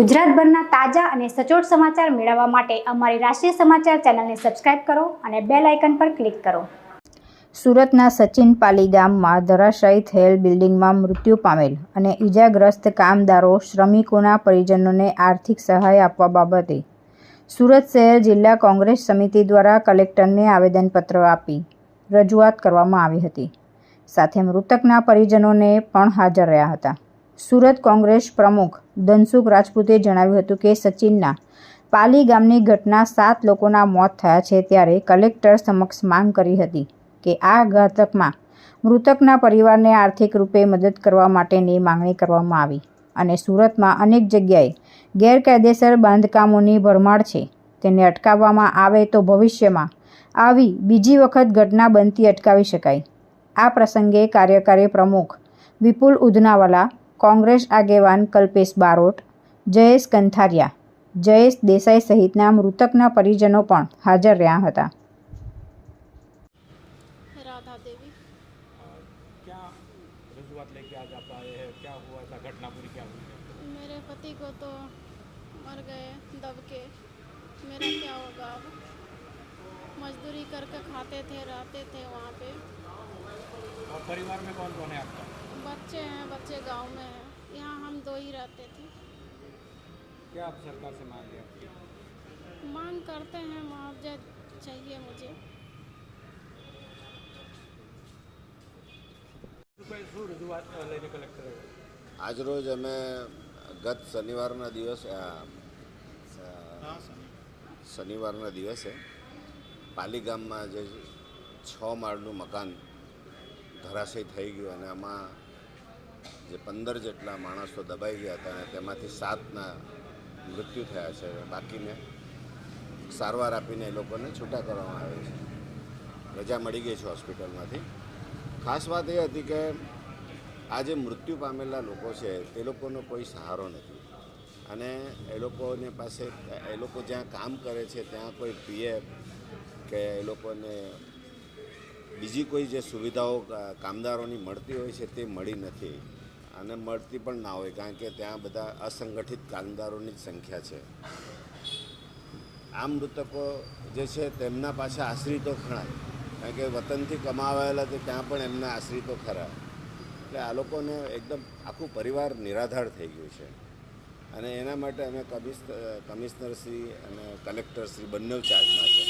ગુજરાતભરના તાજા અને સચોટ સમાચાર મેળવવા માટે અમારી રાષ્ટ્રીય સમાચાર ચેનલને સબસ્ક્રાઇબ કરો અને બેલ આઇકન પર ક્લિક કરો. સુરતના સચિન પાલી ગામમાં ધરાશાયી થયેલ બિલ્ડિંગમાં મૃત્યુ પામેલ અને ઈજાગ્રસ્ત કામદારો, શ્રમિકોના પરિજનોને આર્થિક સહાય આપવા બાબતે સુરત શહેર જિલ્લા કોંગ્રેસ સમિતિ દ્વારા કલેક્ટરને આવેદનપત્ર આપી રજૂઆત કરવામાં આવી હતી. સાથે મૃતકના પરિજનોને પણ હાજર રહ્યા હતા. સુરત કોંગ્રેસ પ્રમુખ ધનસુખ રાજપૂતે જણાવ્યું હતું કે સચિનના પાલી ગામની ઘટના સાત લોકોના મોત થયા છે ત્યારે કલેક્ટર સમક્ષ માંગ કરી હતી કે આ ઘાતકમાં મૃતકના પરિવારને આર્થિક રૂપે મદદ કરવા માટેની માંગણી કરવામાં આવી અને સુરતમાં અનેક જગ્યાએ ગેરકાયદેસર બાંધકામોની ભરમાર છે. તેને અટકાવવામાં આવે તો ભવિષ્યમાં આવી બીજી વખત ઘટના બનતી અટકાવી શકાય. આ પ્રસંગે કાર્યકારી પ્રમુખ વિપુલ ઉધનાવાલા કોંગ્રેસ આગેવાન કલ્પેશ બારોટ જયેશ કંથારિયા જયેશ દેસાઈ સહિતના મૃતકના પરિજનો પણ હાજર રહ્યા હતા राधा देवी क्या रजूआत लेके आज आप आए हैं क्या हुआ था घटना पूरी क्या हुई है मेरे पति को तो मर गए दब के मेरा क्या होगा अब मजदूरी करके खाते थे रहते थे वहाँ पे और परिवार में कौन कौन है आपका बच्चे हैं बच्चे गांव में हैं यहाँ हम दो ही रहते थे क्या आप सरकार से मांग रहे हैं मांग करते हैं मुआवजा चाहिए मुझे શું શું રજૂઆત લઈને કલેક્ટર આજરોજ અમે ગત શનિવારના દિવસે આ, આ, શનિવારના દિવસે પાલી ગામમાં જે છ માળનું મકાન ધરાશય થઈ ગયું અને આમાં જે પંદર જેટલા માણસો દબાઈ ગયા હતા અને તેમાંથી સાતના મૃત્યુ થયા છે. બાકીને સારવાર આપીને એ લોકોને છૂટા કરવામાં આવે છે. રજા મળી ગઈ છે હોસ્પિટલમાંથી. ખાસ વાત એ હતી કે આ જે મૃત્યુ પામેલા લોકો છે, તે લોકોનો કોઈ સહારો નથી. અને એ લોકોને પાસે, એ લોકો જ્યાં કામ કરે છે, ત્યાં કોઈ પીએફ કે એ લોકોને બીજી કોઈ જે સુવિધાઓ કામદારોની મળતી હોય છે તે મળી નથી. અને મળતી પણ ના હોય, કારણ કે ત્યાં બધા અસંગઠિત કામદારોની જ સંખ્યા છે. આ મૃતકો જે છે તેમના પાછા આશ્રિતો ખરા. કારણ કે વતનથી કમાવાયેલા છે ત્યાં પણ એમના આશ્રિતો ખરા. એટલે આ લોકોને એકદમ આખું પરિવાર નિરાધાર થઈ ગયું છે. અને એના માટે અમે કમિશ કમિશનરશ્રી અને કલેક્ટરશ્રી બંને ચાર્જમાં છે.